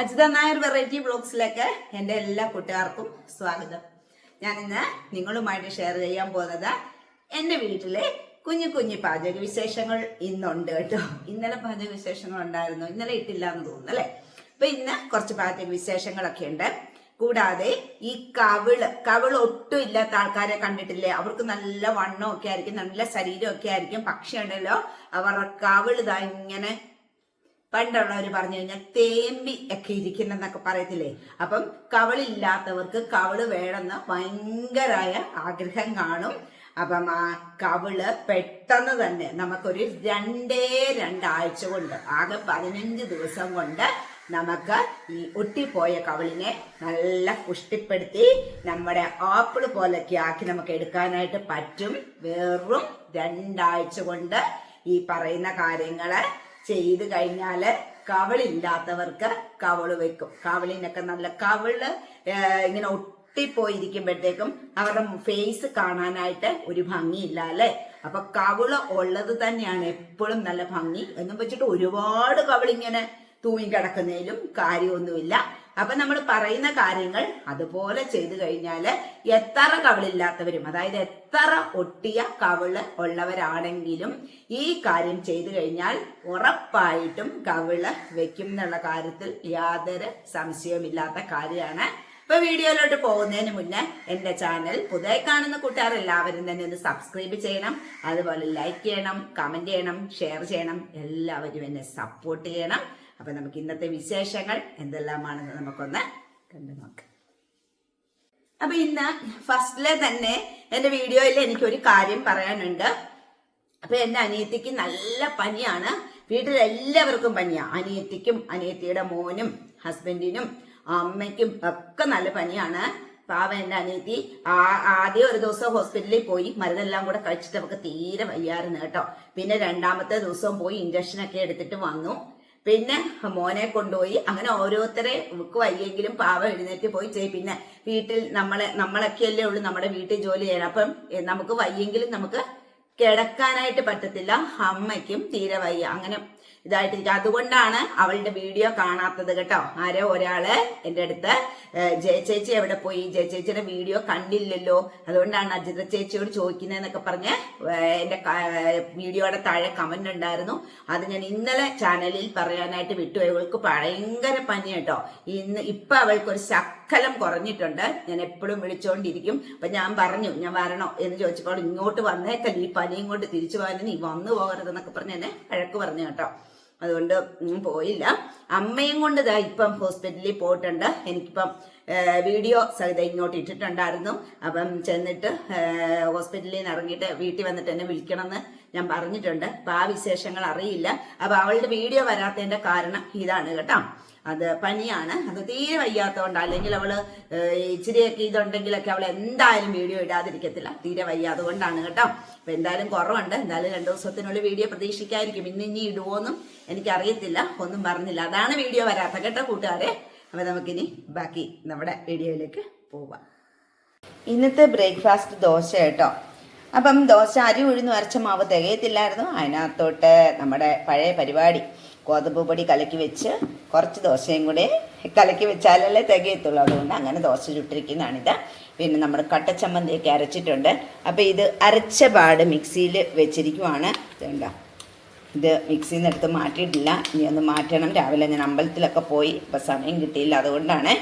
Ajitha Nair variety ബ്ലോഗ്സിലേക്ക് എന്റെ എല്ലാ കൂട്ടുകാർക്കും സ്വാഗതം. ഞാൻ ഇന്ന് നിങ്ങളുമായിട്ട് ഷെയർ ചെയ്യാൻ പോകുന്നത് എന്റെ വീട്ടിലെ കുഞ്ഞു കുഞ്ഞു പാചക വിശേഷങ്ങൾ ഇന്നുണ്ട് കേട്ടോ. ഇന്നലെ പാചക വിശേഷങ്ങൾ ഉണ്ടായിരുന്നു. ഇന്നലെ ഇട്ടില്ല എന്ന് തോന്നുന്നു അല്ലേ? അപ്പൊ ഇന്ന് കുറച്ച് പാചക വിശേഷങ്ങളൊക്കെ ഉണ്ട്. കൂടാതെ ഈ കവിൾ കവിൾ ഒട്ടും ഇല്ലാത്ത ആൾക്കാരെ കണ്ടിട്ടില്ലേ? അവർക്ക് നല്ല വണ്ണമൊക്കെ ആയിരിക്കും നല്ല ശരീരമൊക്കെ ആയിരിക്കും. പക്ഷേ ഉണ്ടല്ലോ അവരുടെ കവിൾ ഇതാ ഇങ്ങനെ പണ്ടുള്ളവർ പറഞ്ഞു കഴിഞ്ഞാൽ തേമ്പി ഒക്കെ ഇരിക്കുന്നതെന്നൊക്കെ പറയത്തില്ലേ? അപ്പം കവളില്ലാത്തവർക്ക് കവൾ വേണമെന്ന് ഭയങ്കരായ ആഗ്രഹം കാണും. അപ്പം ആ കവിൾ പെട്ടെന്ന് തന്നെ നമുക്കൊരു രണ്ടേ രണ്ടാഴ്ച കൊണ്ട് ആകെ പതിനഞ്ച് ദിവസം കൊണ്ട് നമുക്ക് ഈ ഒട്ടിപ്പോയ കവിളിനെ നല്ല പുഷ്ടിപ്പെടുത്തി നമ്മുടെ ആപ്പിൾ പോലൊക്കെ ആക്കി നമുക്ക് എടുക്കാനായിട്ട് പറ്റും. വെറും രണ്ടാഴ്ച കൊണ്ട് ഈ പറയുന്ന കാര്യങ്ങൾ ചെയ്ത് കഴിഞ്ഞാൽ കവളില്ലാത്തവർക്ക് കവൾ വെക്കും. കവളിനൊക്കെ നല്ല കവൾ ഇങ്ങനെ ഒട്ടിപ്പോയിരിക്കുമ്പോഴത്തേക്കും അവരുടെ ഫേസ് കാണാനായിട്ട് ഒരു ഭംഗിയില്ല അല്ലെ? അപ്പൊ കവിൾ ഉള്ളത് തന്നെയാണ് എപ്പോഴും നല്ല ഭംഗി. എന്നും വെച്ചിട്ട് ഒരുപാട് കവിളിങ്ങനെ തൂങ്ങി കിടക്കുന്നതിലും കാര്യമൊന്നുമില്ല. അപ്പൊ നമ്മൾ പറയുന്ന കാര്യങ്ങൾ അതുപോലെ ചെയ്തു കഴിഞ്ഞാൽ എത്ര കവിളില്ലാത്തവരും അതായത് എത്ര ഒട്ടിയ കവിൾ ഉള്ളവരാണെങ്കിലും ഈ കാര്യം ചെയ്തു കഴിഞ്ഞാൽ ഉറപ്പായിട്ടും കവിൾ വെക്കും എന്നുള്ള കാര്യത്തിൽ യാതൊരു സംശയവുമില്ലാത്ത കാര്യമാണ്. ഇപ്പൊ വീഡിയോയിലോട്ട് പോകുന്നതിന് മുന്നേ എന്റെ ചാനൽ പുതിയ കാണുന്ന കൂട്ടുകാർ എല്ലാവരും തന്നെ ഒന്ന് സബ്സ്ക്രൈബ് ചെയ്യണം. അതുപോലെ ലൈക്ക് ചെയ്യണം കമന്റ് ചെയ്യണം ഷെയർ ചെയ്യണം. എല്ലാവരും എന്നെ സപ്പോർട്ട് ചെയ്യണം. അപ്പൊ നമുക്ക് ഇന്നത്തെ വിശേഷങ്ങൾ എന്തെല്ലാമാണെന്ന് നമുക്കൊന്ന് കണ്ടു നോക്കാം. അപ്പൊ ഇന്ന് ഫസ്റ്റിലെ തന്നെ എന്റെ വീഡിയോയിൽ എനിക്ക് ഒരു കാര്യം പറയാനുണ്ട്. അപ്പൊ എന്റെ അനിയത്തിക്ക് നല്ല പനിയാണ്. വീട്ടിൽ എല്ലാവർക്കും പനിയാ. അനിയത്തിക്കും അനിയത്തിയുടെ മോനും ഹസ്ബൻഡിനും അമ്മയ്ക്കും ഒക്കെ നല്ല പനിയാണ്. പാവ എന്റെ അനിയത്തി. ആദ്യം ഒരു ദിവസം ഹോസ്പിറ്റലിൽ പോയി മരുന്നെല്ലാം കൂടെ കഴിച്ചിട്ട് അവർക്ക് തീരെ വയ്യായിരുന്നു കേട്ടോ. പിന്നെ രണ്ടാമത്തെ ദിവസം പോയി ഇഞ്ചക്ഷൻ ഒക്കെ എടുത്തിട്ട് വന്നു. പിന്നെ മോനെ കൊണ്ടുപോയി. അങ്ങനെ ഓരോരുത്തരെ നമുക്ക് വയ്യെങ്കിലും പാവ എഴുന്നേറ്റ് പോയി. ചെയ്യും പിന്നെ വീട്ടിൽ നമ്മളെ നമ്മളൊക്കെയല്ലേ ഉള്ളൂ നമ്മുടെ വീട്ടിൽ ജോലി ചെയ്യണം അപ്പം നമുക്ക് വയ്യെങ്കിലും നമുക്ക് കിടക്കാനായിട്ട് പറ്റത്തില്ല. അമ്മയ്ക്കും തീരെ വയ്യ. അങ്ങനെ ഇതായിട്ടിരിക്കും. അതുകൊണ്ടാണ് അവളുടെ വീഡിയോ കാണാത്തത് കേട്ടോ. ആരോ ഒരാൾ എന്റെ അടുത്ത് ജയചേച്ചി ചേച്ചി എവിടെ പോയി? ജയചേച്ചിയുടെ വീഡിയോ കണ്ടില്ലല്ലോ. അതുകൊണ്ടാണ് അജിത ചേച്ചിയോട് ചോദിക്കുന്നതെന്നൊക്കെ പറഞ്ഞ് എന്റെ വീഡിയോയുടെ താഴെ കമന്റ് ഉണ്ടായിരുന്നു. അത് ഞാൻ ഇന്നലെ ചാനലിൽ പറയാനായിട്ട് വിട്ടു. അവൾക്ക് ഭയങ്കര പനി കേട്ടോ. ഇന്ന് ഇപ്പൊ അവൾക്ക് ഒരു ശക്കലം കുറഞ്ഞിട്ടുണ്ട്. ഞാൻ എപ്പോഴും വിളിച്ചോണ്ടിരിക്കും. അപ്പൊ ഞാൻ പറഞ്ഞു ഞാൻ വരണോ എന്ന് ചോദിച്ചപ്പോൾ ഇങ്ങോട്ട് വന്നേക്കല്ല. ഈ പനിയും കൊണ്ട് തിരിച്ചു പോകാനും നീ വന്നു പോകരുതെന്നൊക്കെ പറഞ്ഞ് എന്നെ വഴക്ക് പറഞ്ഞു കേട്ടോ. അതുകൊണ്ട് പോയില്ല. അമ്മയും കൊണ്ട് ഇതാ ഇപ്പം ഹോസ്പിറ്റലിൽ പോയിട്ടുണ്ട്. എനിക്കിപ്പം വീഡിയോ സഹിത ഇങ്ങോട്ട് ഇട്ടിട്ടുണ്ടായിരുന്നു. അപ്പം ചെന്നിട്ട് ഹോസ്പിറ്റലിൽ നിന്ന് ഇറങ്ങിയിട്ട് വീട്ടിൽ വന്നിട്ട് എന്നെ വിളിക്കണമെന്ന് ഞാൻ പറഞ്ഞിട്ടുണ്ട്. അപ്പം ആ വിശേഷങ്ങൾ അറിയില്ല. അപ്പം അവളുടെ വീഡിയോ വരാത്തതിന്റെ കാരണം ഇതാണ് കേട്ടോ. അത് പനിയാണ്. അത് തീരെ വയ്യാത്തതുകൊണ്ട്. അല്ലെങ്കിൽ ഏഹ്, ഇച്ചിരിയൊക്കെ ഇതുണ്ടെങ്കിലൊക്കെ അവൾ എന്തായാലും വീഡിയോ ഇടാതിരിക്കത്തില്ല. തീരെ വയ്യാത്ത കൊണ്ടാണ് കേട്ടോ. അപ്പൊ എന്തായാലും കുറവുണ്ട്. എന്തായാലും രണ്ടു ദിവസത്തിനുള്ളിൽ വീഡിയോ പ്രതീക്ഷിക്കായിരിക്കും ഇന്ന് ഇനി ഇടുവോന്നും എനിക്കറിയത്തില്ല. ഒന്നും പറഞ്ഞില്ല. അതാണ് വീഡിയോ വരാത്ത കേട്ടോ കൂട്ടുകാരെ. അപ്പൊ നമുക്കിനി ബാക്കി നമ്മുടെ വീഡിയോയിലേക്ക് പോവാം. ഇന്നത്തെ ബ്രേക്ക്ഫാസ്റ്റ് ദോശ കേട്ടോ. അപ്പം ദോശ അരി ഉഴുന്ന് അരച്ച മാവ് തികയത്തില്ലായിരുന്നു. അതിനകത്തോട്ട് നമ്മുടെ പഴയ പരിപാടി. ഗോതമ്പ് പൊടി കലക്കി വെച്ച് കുറച്ച് ദോശയും കൂടെ കലക്കി വെച്ചാലല്ലേ തികയത്തുള്ളൂ. അതുകൊണ്ട് അങ്ങനെ ദോശ ചുട്ടിരിക്കുന്നതാണിത്. പിന്നെ നമ്മൾ കട്ടച്ചമ്മന്തിയൊക്കെ അരച്ചിട്ടുണ്ട്. അപ്പോൾ ഇത് അരച്ച പാട് മിക്സിയിൽ വെച്ചിരിക്കുവാണ്. ഇതുണ്ടോ. ഇത് മിക്സിയിൽ നിന്ന് എടുത്ത് മാറ്റിയിട്ടില്ല. ഇനി ഒന്ന് മാറ്റണം. രാവിലെ ഞാൻ അമ്പലത്തിലൊക്കെ പോയി ഇപ്പം സമയം കിട്ടിയില്ല. അതുകൊണ്ടാണ്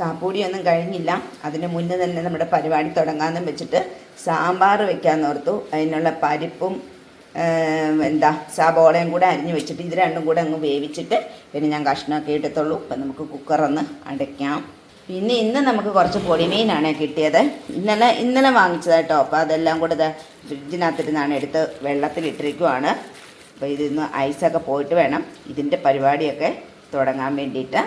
കാപ്പൂടിയൊന്നും കഴിഞ്ഞില്ല. അതിന് മുന്നേ തന്നെ നമ്മുടെ പരിപാടി തുടങ്ങാമെന്നും വെച്ചിട്ട് സാമ്പാർ വെക്കാൻ ഓർത്തു. അതിനുള്ള പരിപ്പും എന്താ സബോളയും കൂടെ അരിഞ്ഞ് വെച്ചിട്ട് ഇത് രണ്ടും കൂടെ അങ്ങ് വേവിച്ചിട്ട് പിന്നെ ഞാൻ കഷ്ണമൊക്കെ ഇട്ടത്തുള്ളൂ അപ്പം നമുക്ക് കുക്കറൊന്ന് അടയ്ക്കാം. പിന്നെ ഇന്ന് നമുക്ക് കുറച്ച് പൊടിമീനാണ് കിട്ടിയത്. ഇന്നലെ ഇന്നലെ വാങ്ങിച്ചതായിട്ടോ അപ്പോൾ അതെല്ലാം കൂടെ ഫ്രിഡ്ജിനകത്തിരുന്നാണ് എടുത്ത് വെള്ളത്തിലിട്ടിരിക്കുവാണ്. അപ്പോൾ ഇതിന്ന് ഐസൊക്കെ പോയിട്ട് വേണം ഇതിന്റെ പരിപാടിയൊക്കെ തുടങ്ങാൻ വേണ്ടിയിട്ട്.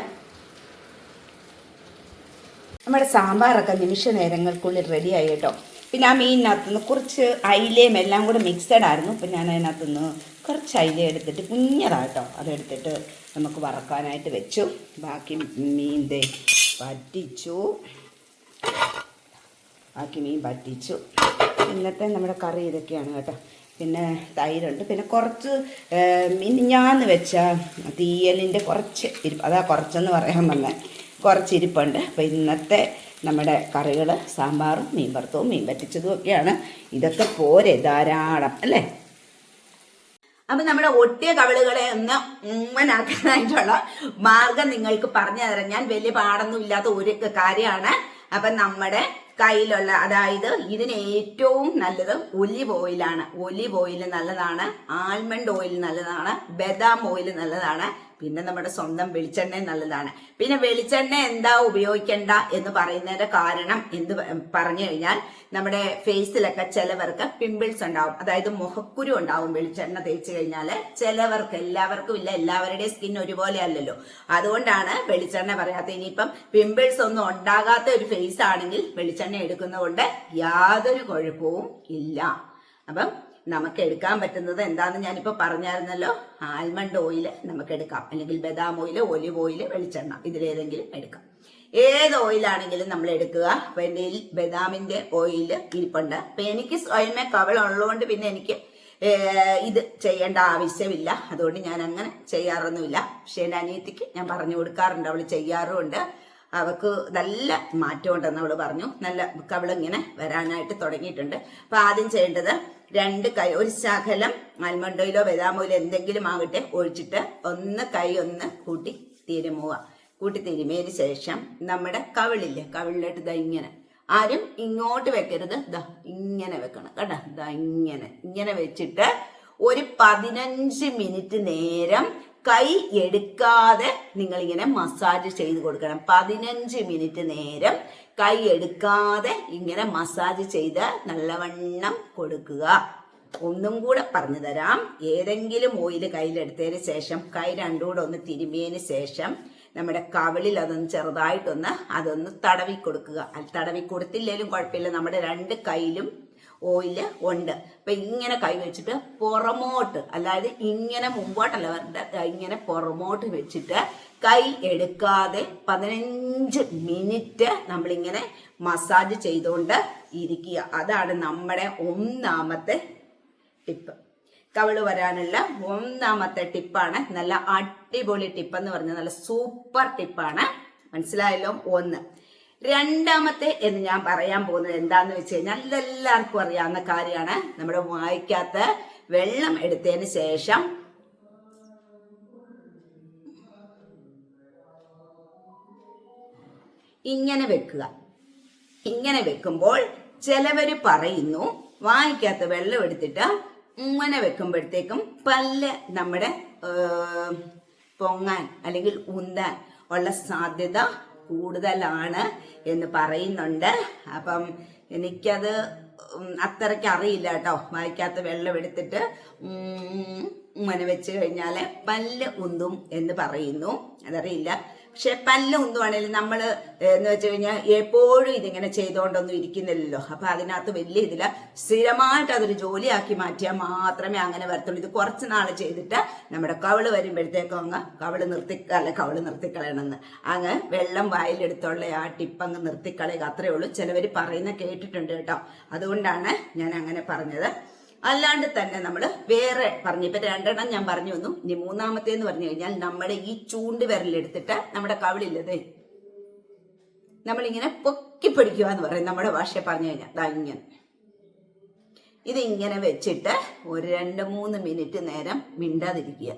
നമ്മുടെ സാമ്പാറൊക്കെ നിമിഷ നേരങ്ങൾക്കുള്ളിൽ റെഡിയായി കേട്ടോ. പിന്നെ ആ മീനിനകത്തുനിന്ന് കുറച്ച് അയിലയും എല്ലാം കൂടെ മിക്സഡ് ആയിരുന്നു. അപ്പം ഞാൻ അതിനകത്തുനിന്ന് കുറച്ച് അയില എടുത്തിട്ട് കുഞ്ഞതാട്ടോ. അതെടുത്തിട്ട് നമുക്ക് വറക്കാനായിട്ട് വെച്ചു. ബാക്കി മീന്റെ പറ്റിച്ചു ബാക്കി മീൻ പറ്റിച്ചു ഇന്നത്തെ നമ്മുടെ കറി ഇതൊക്കെയാണ് കേട്ടോ. പിന്നെ തൈരുണ്ട്. പിന്നെ കുറച്ച് മിനിഞ്ഞാന്ന് വെച്ച തീയലിന്റെ കുറച്ച് ഇരിപ്പ് അതാ കുറച്ചെന്ന് പറയാൻ വന്നേ. കുറച്ച് ഇരിപ്പുണ്ട്. അപ്പോൾ ഇന്നത്തെ നമ്മുടെ കറികൾ സാമ്പാറും മീൻ വറുത്തവും മീൻ പറ്റിച്ചതും ഒക്കെയാണ്. ഇതൊക്കെ പോരെ ധാരാളം അല്ലേ? അപ്പൊ നമ്മുടെ ഒട്ടിയ കവിളുകളെ ഒന്ന് ഉമ്മനാക്കാനായിട്ടുള്ള മാർഗം നിങ്ങൾക്ക് പറഞ്ഞു തരാം. ഞാൻ വലിയ പാടൊന്നും ഇല്ലാത്ത ഒരു കാര്യമാണ്. അപ്പൊ നമ്മുടെ കയ്യിലുള്ള അതായത് ഇതിന് ഏറ്റവും നല്ലത് ഒലിവ് ഓയിലാണ്. ഒലിവ് ഓയിൽ നല്ലതാണ്. ആൽമണ്ട് ഓയിൽ നല്ലതാണ്. ബദാം ഓയിൽ നല്ലതാണ്. പിന്നെ നമ്മുടെ സ്വന്തം വെളിച്ചെണ്ണ നല്ലതാണ്. പിന്നെ വെളിച്ചെണ്ണ എന്താ ഉപയോഗിക്കണ്ട എന്ന് പറയുന്നതിന്റെ കാരണം എന്ത് പറഞ്ഞു കഴിഞ്ഞാൽ നമ്മുടെ ഫേസിലൊക്കെ ചിലവർക്ക് പിമ്പിൾസ് ഉണ്ടാവും. അതായത് മുഖക്കുരു ഉണ്ടാവും വെളിച്ചെണ്ണ തേച്ചു കഴിഞ്ഞാൽ ചിലവർക്ക് എല്ലാവർക്കും ഇല്ല എല്ലാവരുടെയും സ്കിൻ ഒരുപോലെ അല്ലല്ലോ. അതുകൊണ്ടാണ് വെളിച്ചെണ്ണ പറയാത്തത്. ഇനിയിപ്പം പിമ്പിൾസ് ഒന്നും ഉണ്ടാകാത്ത ഒരു ഫേസ് ആണെങ്കിൽ വെളിച്ചെണ്ണ എടുക്കുന്നതുകൊണ്ട് യാതൊരു കുഴപ്പവും ഇല്ല. അപ്പം നമുക്ക് എടുക്കാൻ പറ്റുന്നത് എന്താന്ന് ഞാനിപ്പോ പറഞ്ഞായിരുന്നല്ലോ. ആൽമണ്ട് ഓയിൽ നമുക്ക് എടുക്കാം അല്ലെങ്കിൽ ബദാം ഓയിൽ ഒലിവ് ഓയിൽ വെളിച്ചെണ്ണ ഇതിലേതെങ്കിലും എടുക്കാം. ഏത് ഓയിലാണെങ്കിലും നമ്മൾ എടുക്കുക പിന്നെ ബദാമിന്റെ ഓയിൽ ഇരിപ്പുണ്ട്. അപ്പൊ എനിക്ക് സ്വയമേ കവളുള്ളതുകൊണ്ട് പിന്നെ എനിക്ക് ഇത് ചെയ്യേണ്ട ആവശ്യമില്ല. അതുകൊണ്ട് ഞാൻ അങ്ങനെ ചെയ്യാറൊന്നുമില്ല. പക്ഷെ എന്റെ അനിയത്തിക്ക് ഞാൻ പറഞ്ഞു കൊടുക്കാറുണ്ട്. അവൾ ചെയ്യാറുമുണ്ട്. അവക്ക് നല്ല മാറ്റമുണ്ടെന്ന് അവൾ പറഞ്ഞു. നല്ല കവളിങ്ങനെ വരാനായിട്ട് തുടങ്ങിയിട്ടുണ്ട്. അപ്പൊ ആദ്യം ചെയ്യേണ്ടത് രണ്ട് കൈ ഒരു ശകലം ആൽമണ്ടോയിലോ ബദാമോയിലോ എന്തെങ്കിലും ആകട്ടെ ഒഴിച്ചിട്ട് ഒന്ന് കൈ ഒന്ന് കൂട്ടി തിരുമുക കൂട്ടി തിരുമിയതിന് ശേഷം നമ്മുടെ കവിളില്ലേ കവിളിലോട്ട് ദാ ഇങ്ങനെ. ആരും ഇങ്ങോട്ട് വെക്കരുത്. ദാ ഇങ്ങനെ വെക്കണം കേട്ടോ. ദാ ഇങ്ങനെ ഇങ്ങനെ വെച്ചിട്ട് ഒരു പതിനഞ്ച് മിനിറ്റ് നേരം കൈ എടുക്കാതെ നിങ്ങൾ ഇങ്ങനെ മസാജ് ചെയ്ത് കൊടുക്കണം. പതിനഞ്ച് മിനിറ്റ് നേരം കൈ എടുക്കാതെ ഇങ്ങനെ മസാജ് ചെയ്ത് നല്ലവണ്ണം കൊടുക്കുക. ഒന്നും കൂടെ പറഞ്ഞു തരാം. ഏതെങ്കിലും ഓയിൽ കയ്യിലെടുത്തതിന് ശേഷം കൈ രണ്ടും കൂടെ ഒന്ന് തിരുമിയതിന് ശേഷം നമ്മുടെ കവിളിൽ അതൊന്ന് ചെറുതായിട്ടൊന്ന് അതൊന്ന് തടവി കൊടുക്കുക തടവി കൊടുത്തില്ലേലും കുഴപ്പമില്ല. നമ്മുടെ രണ്ട് കയ്യിലും ഓയിൽ ഉണ്ട്. അപ്പൊ ഇങ്ങനെ കൈ വെച്ചിട്ട് പുറമോട്ട് അതായത് ഇങ്ങനെ മുമ്പോട്ടല്ല വരണ്ട ഇങ്ങനെ പുറമോട്ട് വെച്ചിട്ട് കൈ എടുക്കാതെ പതിനഞ്ച് മിനിറ്റ് നമ്മളിങ്ങനെ മസാജ് ചെയ്തുകൊണ്ട് ഇരിക്കുക. അതാണ് നമ്മുടെ ഒന്നാമത്തെ ടിപ്പ് കവിൾ വരാനുള്ള ഒന്നാമത്തെ ടിപ്പാണ് നല്ല അടിപൊളി ടിപ്പ് എന്ന് പറഞ്ഞാൽ നല്ല സൂപ്പർ ടിപ്പാണ് മനസ്സിലായല്ലോ? ഒന്ന്. രണ്ടാമത്തെ എന്ന് ഞാൻ പറയാൻ പോകുന്നത് എന്താന്ന് വെച്ച് കഴിഞ്ഞാൽ ഇതെല്ലാവർക്കും അറിയാവുന്ന കാര്യമാണ്. നമ്മുടെ വായിക്കാത്ത വെള്ളം എടുത്തതിന് ശേഷം ഇങ്ങനെ വെക്കുക. ഇങ്ങനെ വെക്കുമ്പോൾ ചിലവര് പറയുന്നു വായിക്കാത്ത വെള്ളം എടുത്തിട്ട് ഇങ്ങനെ വെക്കുമ്പോഴത്തേക്കും പല്ല് നമ്മുടെ പൊങ്ങാൻ അല്ലെങ്കിൽ ഉന്താൻ ഉള്ള സാധ്യത കൂടുതലാണ് എന്ന് പറയുന്നുണ്ട് അപ്പം എനിക്കത് അത്രയ്ക്ക് അറിയില്ല കേട്ടോ വായിക്കാത്ത വെള്ളം എടുത്തിട്ട് ഇങ്ങനെ വെച്ച് കഴിഞ്ഞാൽ പല്ല് ഉന്തും എന്ന് പറയുന്നു അതറിയില്ല പക്ഷെ പല്ല ഉന്തുവാണെങ്കിലും നമ്മൾ എന്ന് വെച്ച് കഴിഞ്ഞാൽ എപ്പോഴും ഇതിങ്ങനെ ചെയ്തുകൊണ്ടൊന്നും ഇരിക്കുന്നില്ലല്ലോ. അപ്പൊ അതിനകത്ത് വലിയ ഇതില്ല സ്ഥിരമായിട്ട് അതൊരു ജോലിയാക്കി മാറ്റിയാൽ മാത്രമേ അങ്ങനെ വരത്തുള്ളൂ. ഇത് കുറച്ച് നാൾ ചെയ്തിട്ട് നമ്മുടെ കവൾ വരുമ്പോഴത്തേക്കും അങ്ങ് കവൾ നിർത്തി അല്ല കവൾ നിർത്തിക്കളയണമെന്ന്. അങ്ങ് വെള്ളം വായിലെടുത്തുള്ള ആ ടിപ്പ് അങ്ങ് നിർത്തിക്കളയുക. അത്രേ ഉള്ളൂ. ചിലവർ പറയുന്ന കേട്ടിട്ടുണ്ട് കേട്ടോ. അതുകൊണ്ടാണ് ഞാൻ അങ്ങനെ പറഞ്ഞത്. അല്ലാണ്ട് തന്നെ നമ്മൾ വേറെ പറഞ്ഞു. ഇപ്പൊ രണ്ടെണ്ണം ഞാൻ പറഞ്ഞു വന്നു. ഇനി മൂന്നാമത്തെ എന്ന് പറഞ്ഞു കഴിഞ്ഞാൽ നമ്മുടെ ഈ ചൂണ്ട് വിരലെടുത്തിട്ട് നമ്മുടെ കവിളില്ലതേ. നമ്മളിങ്ങനെ പൊക്കി പിടിക്കുക എന്ന് പറയും നമ്മുടെ ഭാഷ പറഞ്ഞു കഴിഞ്ഞാൽ. ദാ ഇങ്ങനെ. ഇതിങ്ങനെ വെച്ചിട്ട് ഒരു രണ്ട് മൂന്ന് മിനിറ്റ് നേരം മിണ്ടാതിരിക്കുക.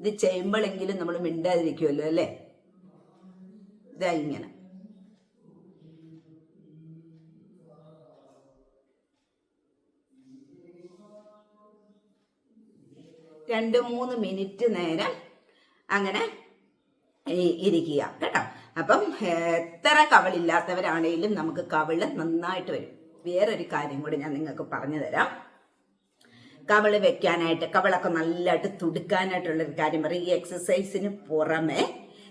ഇത് ചെയ്യുമ്പോഴെങ്കിലും നമ്മൾ മിണ്ടാതിരിക്കുമല്ലോ അല്ലേ? ഇതാ ഇങ്ങനെ. രണ്ട് മൂന്ന് മിനിറ്റ് നേരം അങ്ങനെ ഇരിക്കുക കേട്ടോ? അപ്പം എത്ര കവളില്ലാത്തവരാണെങ്കിലും നമുക്ക് കവൾ നന്നായിട്ട് വരും. വേറൊരു കാര്യം കൂടി ഞാൻ നിങ്ങൾക്ക് പറഞ്ഞു തരാം. കവൾ വെക്കാനായിട്ട് കവളൊക്കെ നല്ലതായിട്ട് തുടുക്കാനായിട്ടുള്ളൊരു കാര്യം പറയും. ഈ എക്സസൈസിന് പുറമെ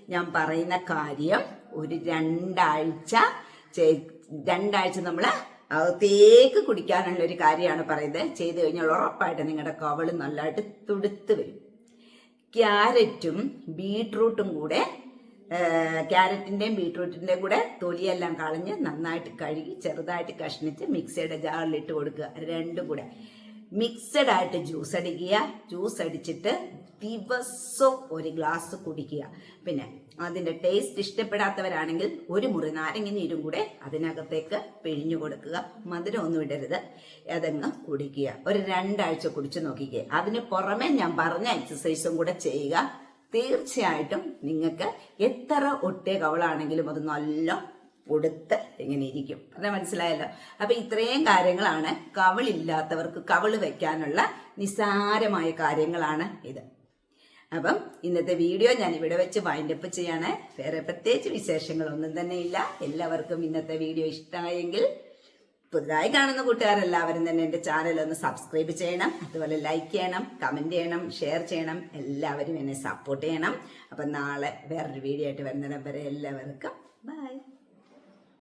ഞാൻ പറയുന്ന കാര്യം ഒരു രണ്ടാഴ്ച രണ്ടാഴ്ച നമ്മൾ അകത്തേക്ക് കുടിക്കാനുള്ള ഒരു കാര്യമാണ് പറയുന്നത്. ചെയ്ത് കഴിഞ്ഞാൽ ഉറപ്പായിട്ട് നിങ്ങളുടെ കവൾ നല്ലതായിട്ട് തുടുത്ത് വരും. ക്യാരറ്റും ബീട്രൂട്ടും കൂടെ ക്യാരറ്റിന്റെയും ബീട്രൂട്ടിന്റെയും കൂടെ തൊലിയെല്ലാം കളഞ്ഞ് നന്നായിട്ട് കഴുകി ചെറുതായിട്ട് കഷ്ണിച്ച് മിക്സിയുടെ ജാറിൽ ഇട്ട് കൊടുക്കുക. രണ്ടും കൂടെ. മിക്സഡ് ആയിട്ട് ജ്യൂസ് അടിക്കുക. ജ്യൂസ് അടിച്ചിട്ട് ദിവസവും ഒരു ഗ്ലാസ് കുടിക്കുക. പിന്നെ അതിന്റെ ടേസ്റ്റ് ഇഷ്ടപ്പെടാത്തവരാണെങ്കിൽ ഒരു മുറി നാരങ്ങ നീരും കൂടെ അതിനകത്തേക്ക് പിഴിഞ്ഞു കൊടുക്കുക. മധുരം ഒന്നും ഇടരുത്. അതങ്ങ് കുടിക്കുക. ഒരു രണ്ടാഴ്ച കുടിച്ചു നോക്കിക്കുക അതിന് പുറമെ ഞാൻ പറഞ്ഞ എക്സസൈസും കൂടെ ചെയ്യുക. തീർച്ചയായിട്ടും നിങ്ങൾക്ക് എത്ര ഒട്ടേ കവളാണെങ്കിലും അത് നല്ല കൊടുത്ത് ഇങ്ങനെ ഇരിക്കും. അത് മനസ്സിലായല്ലോ? അപ്പൊ ഇത്രയും കാര്യങ്ങളാണ് കവളില്ലാത്തവർക്ക് കവൾ വെക്കാനുള്ള നിസാരമായ കാര്യങ്ങളാണ് ഇത്. അപ്പം ഇന്നത്തെ വീഡിയോ ഞാൻ ഇവിടെ വെച്ച് വൈൻഡ് വൈൻഡപ്പ് ചെയ്യാണ്. വേറെ പ്രത്യേകിച്ച് വിശേഷങ്ങളൊന്നും തന്നെ ഇല്ല എല്ലാവർക്കും ഇന്നത്തെ വീഡിയോ ഇഷ്ടമായെങ്കിൽ പുതുതായി കാണുന്ന കൂട്ടുകാരെല്ലാവരും തന്നെ എന്റെ ചാനൽ ഒന്ന് സബ്സ്ക്രൈബ് ചെയ്യണം. അതുപോലെ ലൈക്ക് ചെയ്യണം കമന്റ് ചെയ്യണം ഷെയർ ചെയ്യണം. എല്ലാവരും എന്നെ സപ്പോർട്ട് ചെയ്യണം. അപ്പം നാളെ വേറൊരു വീഡിയോ ആയിട്ട് വരുന്നിടം വരെ എല്ലാവർക്കും ബൈ